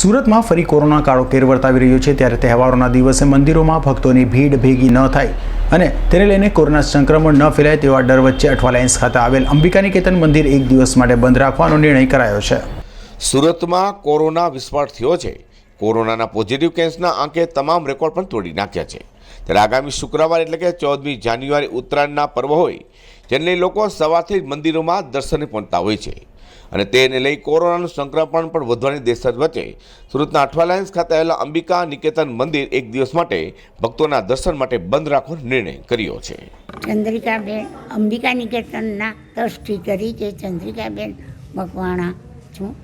સુરતમાં ફરી કોરોના કાળો કેર વર્તાવી રહ્યો છે ત્યારે તહેવારોના દિવસે મંદિરોમાં ભક્તોની ભીડ ભેગી ન થાય અને તેને લઈને કોરોના સંક્રમણ ન ફેલાય તેવા ડર વચ્ચે અઠવાલાઇન્સ ખાતે આવેલ અંબિકાનિકેતન મંદિર એક દિવસ માટે બંધ રાખવાનો નિર્ણય કરાયો છે. સુરતમાં કોરોના વિસ્ફોટ થયો છે. કોરોનાના પોઝિટિવ કેસના આંકે તમામ રેકોર્ડ પણ તોડી નાખ્યા છે. ત્યારે આગામી શુક્રવાર એટલે કે ચૌદમી જાન્યુઆરી ઉત્તરાયણના પર્વ હોય, જેને લોકો સવારથી જ મંદિરોમાં દર્શને પહોંચતા હોય છે. અને તેને લઈ કોરોનાનું સંક્રમણ પણ વધવાની દેશજ વચ્ચે સુરતના અઠવાલાયન્સ ખાતે આવેલા અંબિકા નિકેતન મંદિર એક દિવસ માટે ભક્તોના દર્શન માટે બંધ રાખવાનો નિર્ણય કર્યો છે. ચંદ્રિકાબેન, અંબિકા નિકેતનના ટ્રસ્ટી તરીકે ચંદ્રિકાબેન મકવાણા છું.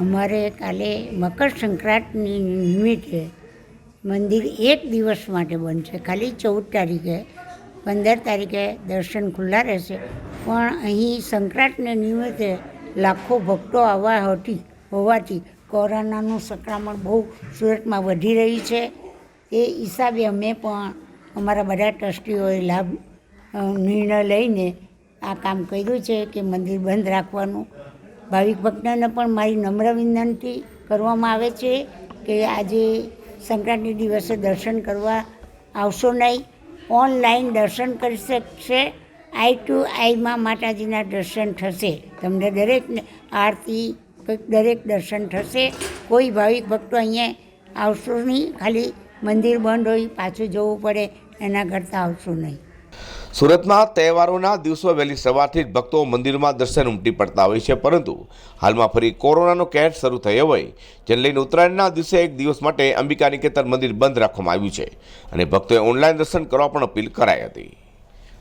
અમારે કાલે મકર સંક્રાંતિની નિમિત્તે મંદિર એક દિવસ માટે બંધ છે. ખાલી ચૌદ તારીખે, પંદર તારીખે દર્શન ખુલ્લા રહેશે. પણ અહીં સંક્રાંતને નિમિત્તે લાખો ભક્તો આવવા હતી હોવાથી કોરોનાનું સંક્રમણ બહુ સુરતમાં વધી રહી છે. એ હિસાબે અમે પણ અમારા બધા ટ્રસ્ટીઓએ લાભ નિર્ણય લઈને આ કામ કર્યું છે કે મંદિર બંધ રાખવાનું. ભાવિક ભક્તોને પણ મારી નમ્ર વિનંતી કરવામાં આવે છે કે આજે સંક્રાંતિ દિવસે દર્શન કરવા આવશો નહીં. ઓનલાઈન દર્શન કરી શકશે. આઈ ટુ આઈમાં માતાજીના દર્શન થશે. તમને દરેકને આરતી દરેક દર્શન થશે. કોઈ ભાવિક ભક્તો અહીંયા આવશો નહીં. ખાલી મંદિર બંધ હોય, પાછું જવું પડે, એના કરતાં આવશો નહીં. સુરતમાં તહેવારોના દિવસો વહેલી સવારથી જ ભક્તો મંદિરમાં દર્શન ઉમટી પડતા હોય છે. પરંતુ હાલમાં ફરી કોરોનાનો કેર શરૂ થયો હોય, જેને લઈને ઉત્તરાયણના દિવસે એક દિવસ માટે અંબિકા નિકેતન મંદિર બંધ રાખવામાં આવ્યું છે અને ભક્તોએ ઓનલાઈન દર્શન કરવા પણ અપીલ કરાઈ હતી.